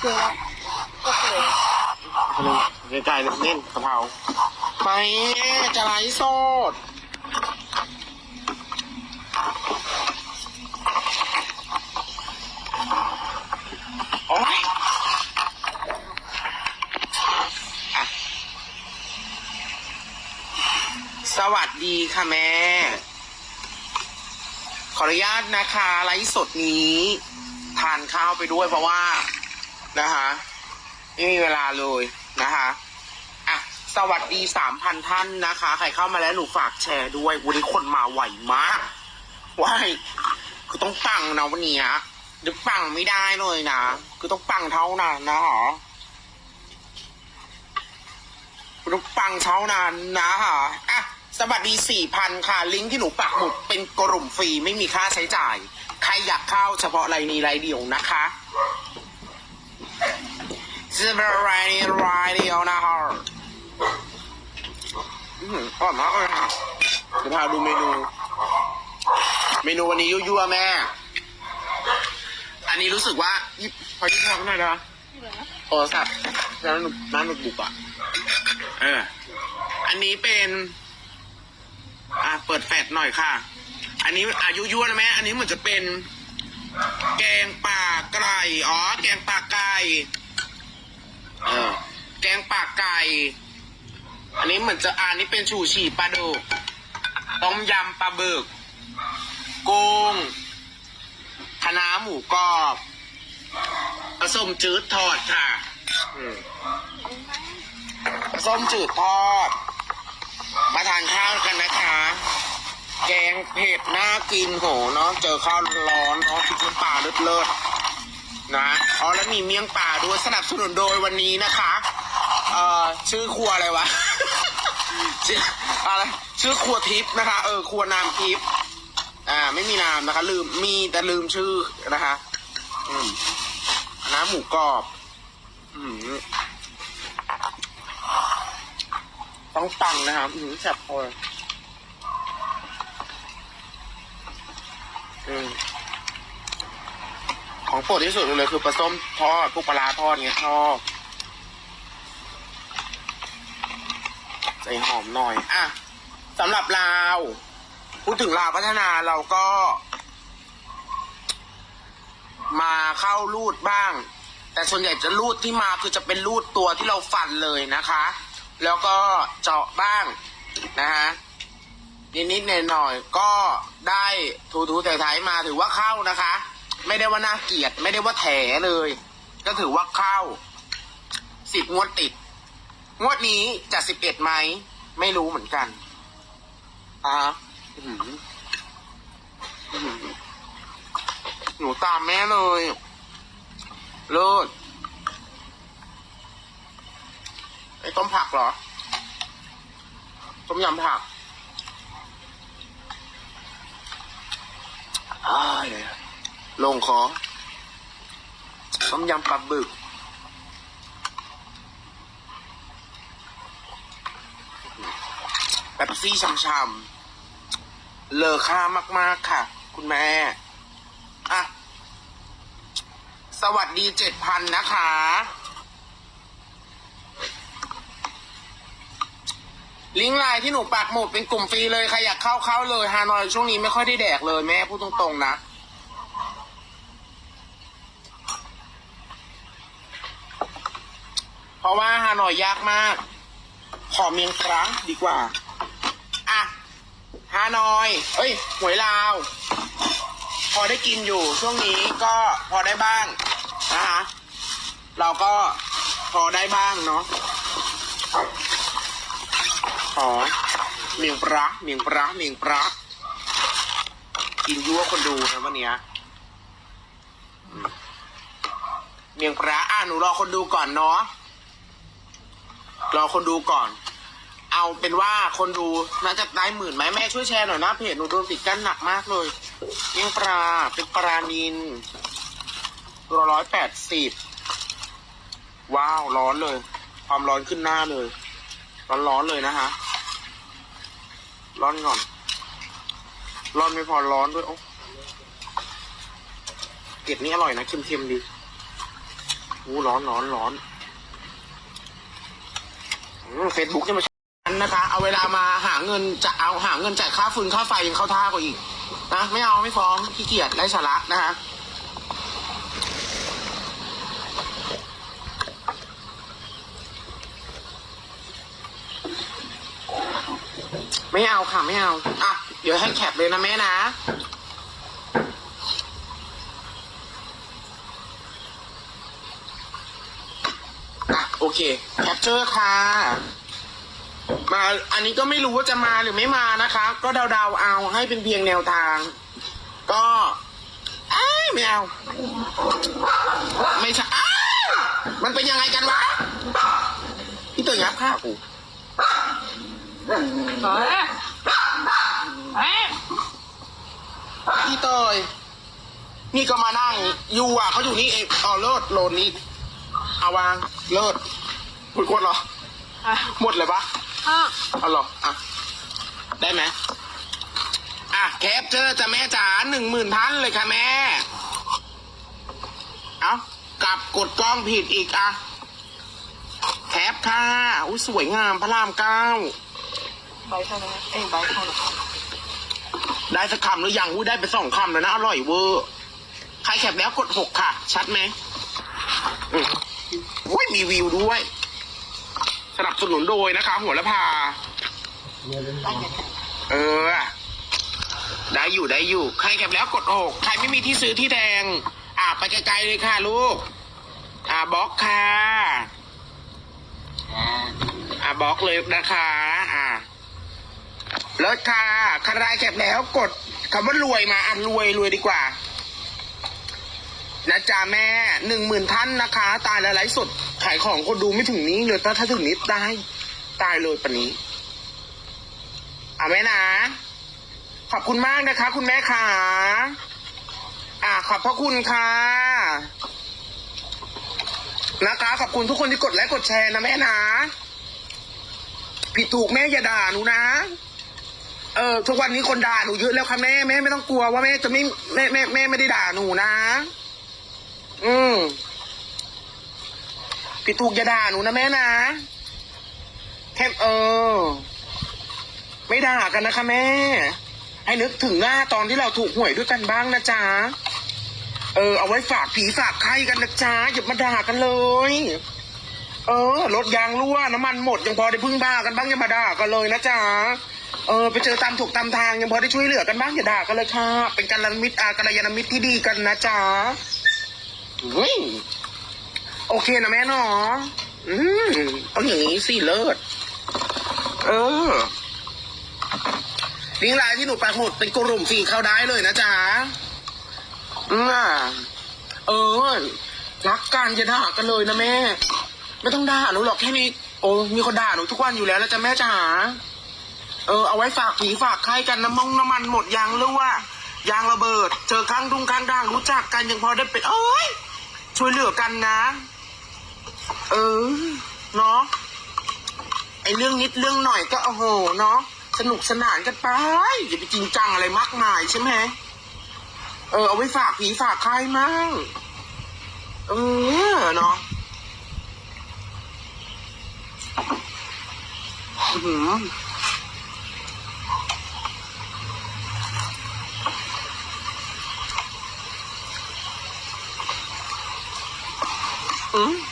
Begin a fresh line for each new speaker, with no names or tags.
เจอแล้วก็เลย
ไกลๆเน้นกะเพราไปจะไลฟ์สดโอ๊ยอะสวัสดีค่ะแม่ ขออนุญาตนะคะไลฟ์สดนี้ ทานข้าวไปด้วยเพราะว่า นะคะไม่มีเวลาเลยนะคะอะสวัสดีสามพันท่านนะคะ ใครเข้ามาแล้วหนูฝากแชร์ด้วย วันนี้คนมาไหวมากว้ายคือต้องปังนะวันนี้ฮะหรือปังไม่ได้เลยนะ คือต้องปังเท่านั้นนะหรอคือต้องปังเท่านั้นนะฮะอะสวัสดีสี่พันค่ะ ลิงก์ที่หนูปักหมุดเป็นกลุ่มฟรีไม่มีค่าใช้จ่าย ใครอยากเข้าเฉพาะรายนี้รายเดียวนะคะ จะเป็นรายนี้รายเดียวนะฮะอืมอร่อยมากเลยค่ะเดี๋ยวพาดูเมนู เมนูวันนี้ยั่วๆแม่ อันนี้รู้สึกว่ายิบพอยิบพอหน่อยนะ
ที่เหลือนะ
โทรศัพท์ร้านนุร้านหนุบุกอะ เออ อันนี้เป็น อะเปิดแฟลชหน่อยค่ะ อันนี้อายุยั่วนะแม่ อันนี้เหมือนจะเป็น แกงป่าไก่ อ๋อ แกงป่าไก่ เออ แกงป่าไก่ อันนี้เหมือนจะอันนี้เป็นชูชีปลาดุกต้มยำปลาบึกกุ้งคะน้าหมูกรอบผสมจืดทอดค่ะอืมผสมจืดทอด มาทานข้าวกันนะคะ แกงเผ็ดน่ากินโหเนาะเจอข้าวร้อนเนาะพริกน้ำปลาเลิศๆ นะอ๋อแล้วมีเมี่ยงปลาด้วยสนับสนุนโดยวันนี้นะคะเอ่อชื่อครัวอะไรวะ ชื่ออะไรชื่อครัวทิพย์นะคะ เออครัวนามทิพย์อ่า ไม่มีนามนะคะ ลืมมีแต่ลืมชื่อนะคะอืมน้ำหมูกรอบ อืมต้องตังนะครับอืมแซ่บพออืม ของโปรดที่สุดเลยคือปลาส้มทอดพวกปลาทอดเงี้ยชอบใส่หอมหน่อย อะสำหรับลาว พูดถึงลาวพัฒนาเราก็ มาเข้ารูดบ้าง แต่ส่วนใหญ่จะรูดที่มาคือจะเป็นรูดตัวที่เราฟันเลยนะคะ แล้วก็เจาะบ้างนะฮะนิดๆหน่อยๆก็ได้ถูๆไถ่ๆมาถือว่าเข้านะคะ ไม่ได้ว่าน่าเกลียด ไม่ได้ว่าแถเลย ก็ถือว่าเข้าสิบงวดติด งวดนี้จะสิบเอ็ดไหม ไม่รู้เหมือนกันอ่าอื้อหืออื้อหือหนูตามแม่เลยเลิศไอ้ต้มผักเหรอ ต้มยำผักอ้าย ลงคอต้มยำปลาบึก แบบซี่ช่ำๆ เลอค่ามากๆค่ะ คุณแม่ อะ สวัสดีเจ็ดพันนะคะ ลิงก์ไลน์ที่หนูปักหมุดเป็นกลุ่มฟรีเลย ใครอยากเข้าเข้าเลย ฮานอยช่วงนี้ไม่ค่อยได้แดกเลยแม่พูดตรงๆนะ เพราะว่าฮานอยยากมาก ขอเมียงครั้งดีกว่า อะ ฮานอย เอ้ย หวยลาว พอได้กินอยู่ช่วงนี้ก็พอได้บ้างนะคะเราก็พอได้บ้างเนาะ ขอเมียงปลาเมียงปลาเมียงปลากินยั่วคนดูนะวันเนี้ยเมียงปลาอะหนูรอคนดูก่อนเนาะ รอคนดูก่อน เอาเป็นว่าคนดูน่าจะได้หมื่นไหมแม่ช่วยแชร์หน่อยนะเพจหนูโดนปิดกั้นหนักมากเลยเลี้ยงปลาเป็นปลานินตัวร้อยแปดสิบว้าว ร้อนเลย ความร้อนขึ้นหน้าเลย ร้อนร้อนเลยนะฮะ ร้อนก่อน ร้อนไม่พอร้อนด้วยโอ้เก็ดนี้อร่อยนะเค็มๆดีอู้ร้อนร้อนร้อน เฟซบุ๊กจะมาฉันนะคะ เอาเวลามาหาเงินจะเอาหาเงินจ่ายค่าฟืนค่าไฟยังเข้าท่ากว่าอีกนะไม่เอาไม่ฟ้องขี้เกียจไร้สาระนะคะไม่เอาค่ะ ไม่เอา อะ เดี๋ยวให้แคปเลยนะแม่นะ โอเคแคปเจอร์ค่ะ มาอันนี้ก็ไม่รู้ว่าจะมาหรือไม่มานะคะ ก็เดาๆเอาให้เป็นเพียงแนวทาง ก็อ้ายไม่เอาไม่ใช่อ้ายมันเป็นยังไงกันวะพี่ตัวยับข้ากู
เฮ้ยเฮ้ย
พี่เตยนี่ก็มานั่งอยู่อะเขาอยู่นี่เองอ๋อเลิศโลนนี้ เอาวาง เลิศหมดขวดเหรอ
อะ
หมดเลยปะ
อะ
เอาเหรออะ ได้ไหมอะแคปเจอจะแม่จ๋าหนึ่งหมื่นท่านเลยค่ะแม่ เอากลับกดกล้องผิดอีกอะแคปค่ะอุ้ยสวยงามพระรามเก้า
ใบเท่านั้นเอ้ยใบเท่านั้น
ได้สักคำหรือยังอุ้ยได้ไปสองคำแล้วนะ อร่อยเวอร์ ใครแคปแล้วกดหกค่ะ ชัดไหมอืม อุ้ยมีวิวด้วย สนับสนุนโดยนะคะ หัวละพา เออ ได้อยู่ได้อยู่ ใครแคปแล้วกดหกใครไม่มีที่ซื้อที่แดง อ่าไปไกลๆเลยค่ะลูก อ่าบล็อกค่ะ อ่าบล็อกเลยนะคะ อ่าเลิศค่ะใครแคปแล้วกดคำว่ารวยมาอ่านรวยรวยดีกว่า นะจ๊ะแม่หนึ่งหมื่นท่านนะคะ ตายแล้วไลฟ์สดขายของคนดูไม่ถึงนี้เลยถ้าถ้าถึงนี้ได้ตายเลยปะนี้อะแม่นะ ขอบคุณมากนะคะ คุณแม่ขาอะขอบพระคุณค่ะนะคะขอบคุณทุกคนที่กดไลค์กดแชร์นะแม่นะผิดถูกแม่อย่าด่าหนูนะเออทุกวันนี้คนด่าหนูเยอะแล้วค่ะแม่แม่ไม่ต้องกลัวว่าแม่จะไม่แม่แม่แม่ไม่ได้ด่าหนูนะ มผิดถูกอย่าด่าหนูนะแม่นะแค่เออ ไม่ด่ากันนะคะแม่ ให้นึกถึงหน้าตอนที่เราถูกหวยด้วยกันบ้างนะจ๊ะ เออ เอาไว้ฝากผีฝากใครกันนะจ๊ะอย่ามาด่ากันเลย เออรถยางรั่วน้ำมันหมดยังพอได้พึ่งด่ากันบ้างอย่ามาด่ากันเลยนะจ๊ะเออไปเจอตามถูกตามทางยังพอได้ช่วยเหลือกันบ้างอย่าด่ากันเลยค่ะ เป็นการลมิตรอากัลยาณมิตรที่ดีกันนะจ๊ะ เฮ้ยโอเคนะแม่เนาะอืมเอาอย่างนี้สิเลิศ เออลิงก์ไลน์ที่หนูปักหมุดเป็นกลุ่มฟรีเข้าได้เลยนะจ๊ะอืมอะเออ รักกันจะด่ากันเลยนะแม่ ไม่ต้องด่าหนูหรอกแค่นี้ โอ้มีคนด่าหนูทุกวันอยู่แล้วแล้วจ้ะแม่จ๋า เออ เอาไว้ฝากผีฝากใครกันน้ำมงน้ำมันหมดยางรั่วยางระเบิด เจอข้างดุงข้างด่างรู้จักกันยังพอได้เป็นเอ้ย ช่วยเหลือกันนะ เออ เนาะไอเรื่องนิดเรื่องหน่อยก็โอ้โห เนาะสนุกสนานกันไป อย่าไปจริงจังอะไรมากมายใช่ไหมเออเอาไว้ฝากผีฝากใครมั่งเออเนาะอื้อ หืออืม